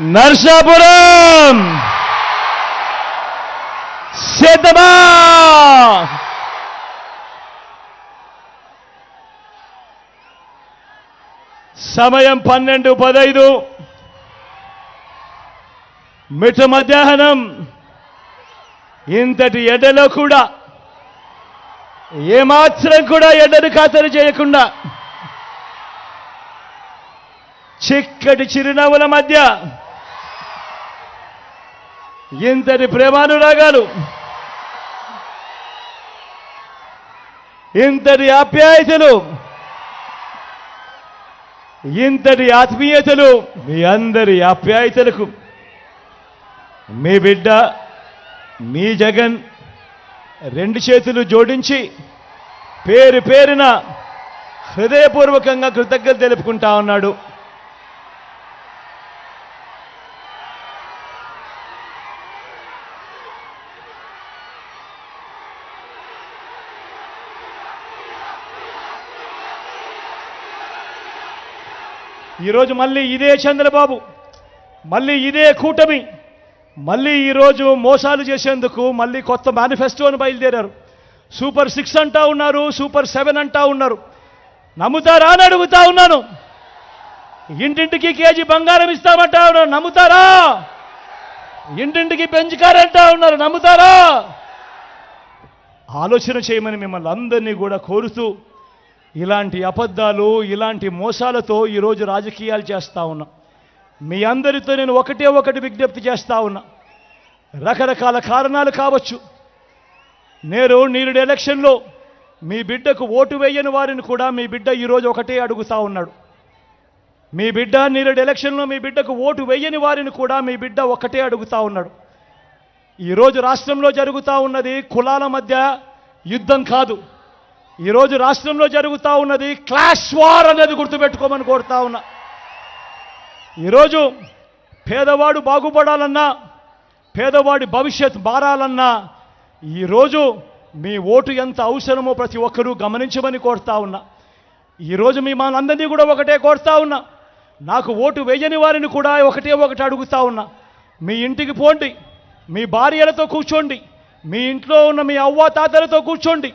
నర్సాపురం! సిద్ధమా సమయం పన్నెండు పదైదు. మిఠ మధ్యాహ్నం. ఇంతటి ఎడలో కూడా ఏమాత్రం కూడా ఎడను ఖాతరు చేయకుండా చిక్కటి చిరునవ్వుల మధ్య ఇంతటి ప్రేమానురాగాలు? ఇంతటి ఆప్యాయతలు? ఇంతటి ఆత్మీయతలు? మీ అందరి ఆప్యాయతలకు. మీ బిడ్డ మీ జగన్ రెండు చేతులు జోడించి పేరు పేరున హృదయపూర్వకంగా కృతజ్ఞత తెలుపుకుంటా ఉన్నాడు. ఈరోజు మళ్ళీ ఇదే చంద్రబాబు మళ్ళీ ఇదే కూటమి మళ్ళీ ఈరోజు మోసాలు చేసేందుకు మళ్ళీ కొత్త మేనిఫెస్టోను బయలుదేరారు. సూపర్ సిక్స్ అంటా ఉన్నారు సూపర్ సెవెన్ అంటా ఉన్నారు. నమ్ముతారా అని అడుగుతా ఉన్నాను. ఇంటింటికి కేజీ బంగారం ఇస్తామంటా ఉన్నారు నమ్ముతారా? ఇంటింటికి పెంచుకారంటా ఉన్నారు నమ్ముతారా? ఆలోచన చేయమని మిమ్మల్ని అందరినీ కూడా కోరుతూ ఇలాంటి అబద్ధాలు ఇలాంటి మోసాలతో ఈరోజు రాజకీయాలు చేస్తూ ఉన్నా. మీ అందరితో నేను ఒకటే ఒకటి విజ్ఞప్తి చేస్తూ ఉన్నా. రకరకాల కారణాలు కావచ్చు. నేను నీరుడు ఎలక్షన్లో మీ బిడ్డకు ఓటు వేయని వారిని కూడా మీ బిడ్డ ఈరోజు ఒకటే అడుగుతా ఉన్నాడు. మీ బిడ్డ నీరుడు ఎలక్షన్లో మీ బిడ్డకు ఓటు వేయని వారిని కూడా మీ బిడ్డ ఒకటే అడుగుతూ ఉన్నాడు. ఈరోజు రాష్ట్రంలో జరుగుతూ ఉన్నది కులాల మధ్య యుద్ధం కాదు. ఈరోజు రాష్ట్రంలో జరుగుతూ ఉన్నది క్లాష్ వార్ అనేది గుర్తుపెట్టుకోమని కోరుతా ఉన్నా. ఈరోజు పేదవాడు బాగుపడాలన్నా పేదవాడి భవిష్యత్ మారాలన్నా ఈరోజు మీ ఓటు ఎంత అవసరమో ప్రతి ఒక్కరూ గమనించమని కోరుతా ఉన్నా. ఈరోజు మీ మనందరినీ కూడా ఒకటే కోరుతా ఉన్నా. నాకు ఓటు వేయని వారిని కూడా ఒకటే ఒకటి అడుగుతా ఉన్నా. మీ ఇంటికి పోండి మీ భార్యలతో కూర్చోండి మీ ఇంట్లో ఉన్న మీ అవ్వ తాతలతో కూర్చోండి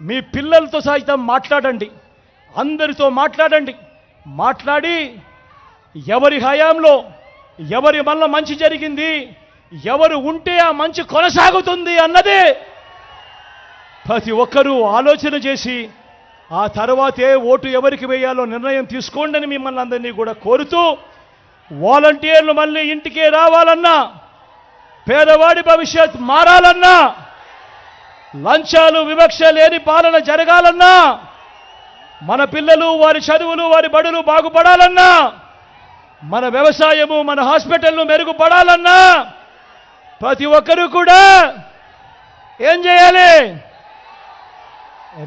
మీ పిల్లలతో సైతం మాట్లాడండి. అందరితో మాట్లాడండి. మాట్లాడి ఎవరి హయాంలో ఎవరి వల్ల మంచి జరిగింది ఎవరు ఉంటే ఆ మంచి కొనసాగుతుంది అన్నదే ప్రతి ఒక్కరూ ఆలోచన చేసి ఆ తర్వాతే ఓటు ఎవరికి వేయాలో నిర్ణయం తీసుకోండి అని మిమ్మల్ని అందరినీ కూడా కోరుతూ వాలంటీర్లు మళ్ళీ ఇంటికే రావాలన్నా పేదవాడి భవిష్యత్ మారాలన్నా లంచాలు వివక్ష లేని పాలన జరగాలన్నా మన పిల్లలు వారి చదువులు వారి బడులు బాగుపడాలన్నా మన వ్యవసాయము మన హాస్పిటల్ను మెరుగుపడాలన్నా ప్రతి ఒక్కరూ కూడా ఏం చేయాలి?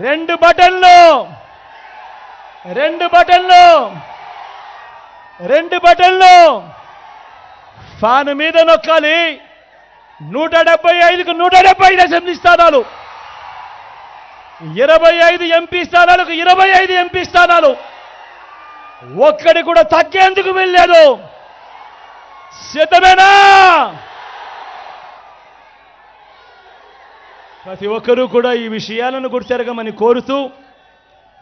రెండు బటన్లు రెండు బటన్లు రెండు బటన్లు ఫ్యాన్ మీద నొక్కాలి. నూట డెబ్బై ఐదుకు నూట డెబ్బై ఐదు అసెంబ్లీ స్థానాలు. ఇరవై ఐదు ఎంపీ స్థానాలకు ఇరవై ఐదు ఎంపీ స్థానాలు. ఒక్కడి కూడా తగ్గేందుకు వెళ్ళాడు సిద్ధమేనా? ప్రతి ఒక్కరూ కూడా ఈ విషయాలను గుర్తెరగమని కోరుతూ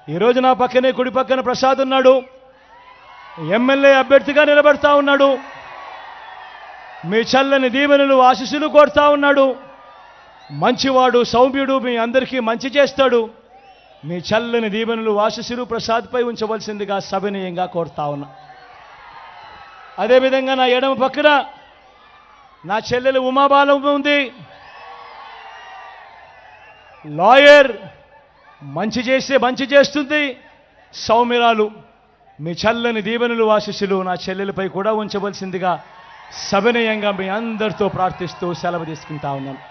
ఈరోజు నా పక్కనే కుడి పక్కన ప్రసాద్ ఉన్నాడు. ఎమ్మెల్యే అభ్యర్థిగా నిలబడతా ఉన్నాడు. మీ చల్లని దీవెనలు ఆశీస్సులు కోరుతా ఉన్నాడు. మంచివాడు సౌమ్యుడు మీ అందరికీ మంచి చేస్తాడు. మీ చల్లని దీవెనలు ఆశీస్సులు ప్రసాద్పై ఉంచవలసిందిగా సవినీయంగా కోరుతా ఉన్నా. అదేవిధంగా నా ఎడమ పక్కన నా చెల్లెలు ఉమాబాలం ఉంది. లాయర్ మంచి చేస్తే మంచి చేస్తుంది. సౌమ్యరాలు మీ చల్లని దీవెనలు ఆశీస్సులు నా చెల్లెలపై కూడా ఉంచవలసిందిగా సవినయంగా మీ అందరితో ప్రార్థిస్తూ సెలవు తీసుకుంటా ఉన్నాను.